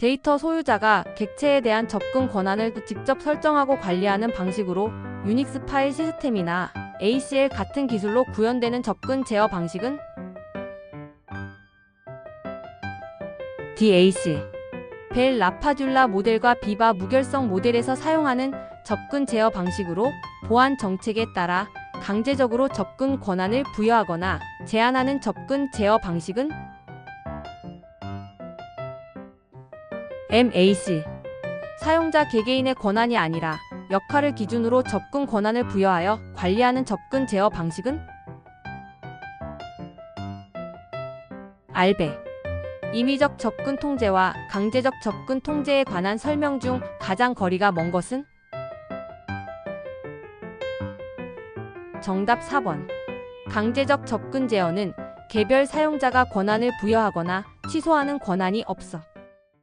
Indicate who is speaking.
Speaker 1: 데이터 소유자가 객체에 대한 접근 권한을 직접 설정하고 관리하는 방식으로 유닉스 파일 시스템이나 ACL 같은 기술로 구현되는 접근 제어 방식은? DAC 벨 라파듈라 모델과 비바 무결성 모델에서 사용하는 접근 제어 방식으로 보안 정책에 따라 강제적으로 접근 권한을 부여하거나 제한하는 접근 제어 방식은 MAC 사용자 개개인의 권한이 아니라 역할을 기준으로 접근 권한을 부여하여 관리하는 접근 제어 방식은? 알베. 임의적 접근 통제와 강제적 접근 통제에 관한 설명 중 가장 거리가 먼 것은? 정답 4번. 강제적 접근 제어는 개별 사용자가 권한을 부여하거나 취소하는 권한이 없어